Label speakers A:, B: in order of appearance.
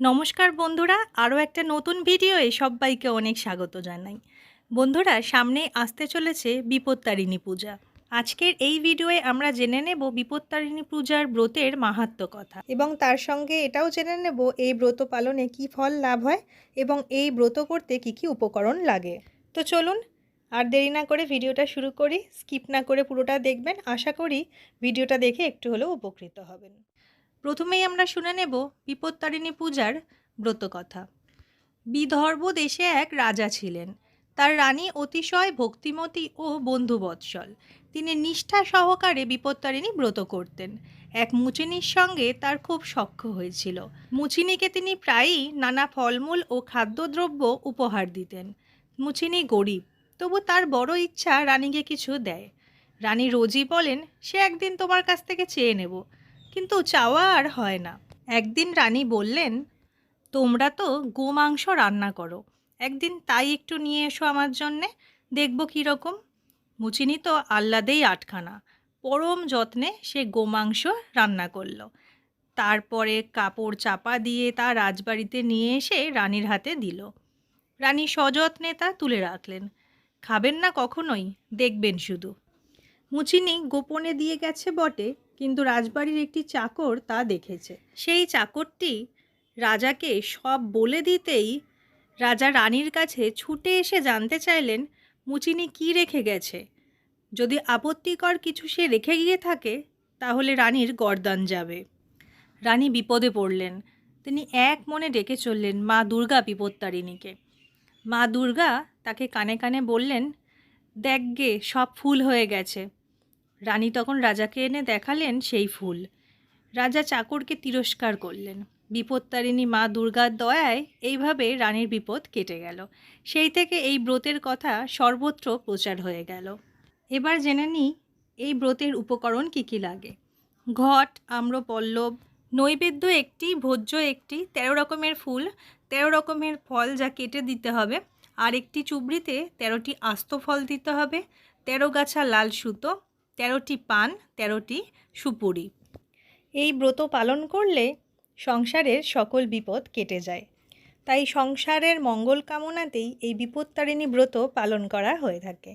A: নমস্কার বন্ধুরা, আরও একটা নতুন ভিডিওয়ে সবাইকে অনেক স্বাগত জানাই। বন্ধুরা সামনে আসতে চলেছে বিপত্তারিণী পূজা। আজকের এই ভিডিওয়ে আমরা জেনে নেব বিপত্তারিণী পূজার ব্রতের মাহাত্ম্য কথা। এবং তার সঙ্গে এটাও জেনে নেব এই ব্রত পালনে কি ফল লাভ হয় এবং এই ব্রত করতে কি কি উপকরণ লাগে। তো চলুন, আর দেরি না করে ভিডিওটা শুরু করি, স্কিপ না করে পুরোটা দেখবেন। আশা করি ভিডিওটা দেখে একটু হলেও উপকৃত হবেন। প্রথমেই আমরা শুনে নেব বিপত্তারিণী পূজার ব্রতকথা। বিদর্ভ দেশে এক রাজা ছিলেন। তার রানী অতিশয় ভক্তিমতী ও বন্ধুবৎসল। তিনি নিষ্ঠা সহকারে বিপত্তারিণী ব্রত করতেন। এক মুচিনির সঙ্গে তার খুব সখ্য হয়েছিল। মুচিনিকে তিনি প্রায়ই নানা ফলমূল ও খাদ্যদ্রব্য উপহার দিতেন। মুচিনি গরিব, তবু তার বড় ইচ্ছা রানীকে কিছু দেয়। রানী রোজই বলেন, সে একদিন তোমার কাছ থেকে চেয়ে নেব। কিন্তু চাওয়া আর হয় না। একদিন রানী বললেন, তোমরা তো গোমাংস রান্না করো। একদিন তাই একটু নিয়ে এসো আমার জন্যে, দেখব কীরকম মুচিনি তো আহ্লাদেই আটখানা। পরম যত্নে সে গোমাংস রান্না করল। তারপরে কাপড় চাপা দিয়ে তা রাজবাড়িতে নিয়ে এসে রানীর হাতে দিল। রানী সযত্নে তা তুলে রাখলেন। খাবেন না কখনোই, দেখবেন শুধু। মুচিনি গোপনে দিয়ে গেছে বটে। কিন্তু রাজবাড়ির একটি চাকর তা দেখেছে। সেই চাকরটি রাজাকে সব বলে দিতেই রাজা রানীর কাছে ছুটে এসে জানতে চাইলেন, মুচিনি কি রেখে গেছে? যদি আপত্তিকর কিছু সে রেখে গিয়ে থাকে, তাহলে রানীর গরদান যাবে। রানী বিপদে পড়লেন। তিনি এক মনে ডেকে চললেন মা দুর্গা বিপত্তারিণীকে। মা দুর্গা তাকে কানে কানে বললেন, দেখ গে, সব ফুল হয়ে গেছে। রানী তখন রাজাকে এনে দেখালেন সেই ফুল। রাজা চাকরকে তিরস্কার করলেন। বিপত্তারিণী মা দুর্গার দয়ায় এইভাবে রানীর বিপদ কেটে গেল। সেই থেকে এই ব্রতের কথা সর্বত্র প্রচার হয়ে গেল। এবার জেনে নিই এই ব্রতের উপকরণ কী কী লাগে? ঘট, আম্রপল্লব, নৈবেদ্য একটি, ভোজ্য একটি, তেরো রকমের ফুল, তেরো রকমের ফল যা কেটে দিতে হবে, আর একটি চুবড়িতে তেরোটি আস্ত ফল দিতে হবে, তেরো গাছা লাল সুতো তেরোটি পান, তেরোটি সুপুরি। এই ব্রত পালন করলে সংসারের সকল বিপদ কেটে যায়। তাই সংসারের মঙ্গল কামনাতেই এই বিপত্তারিণী ব্রত পালন করা হয়ে থাকে।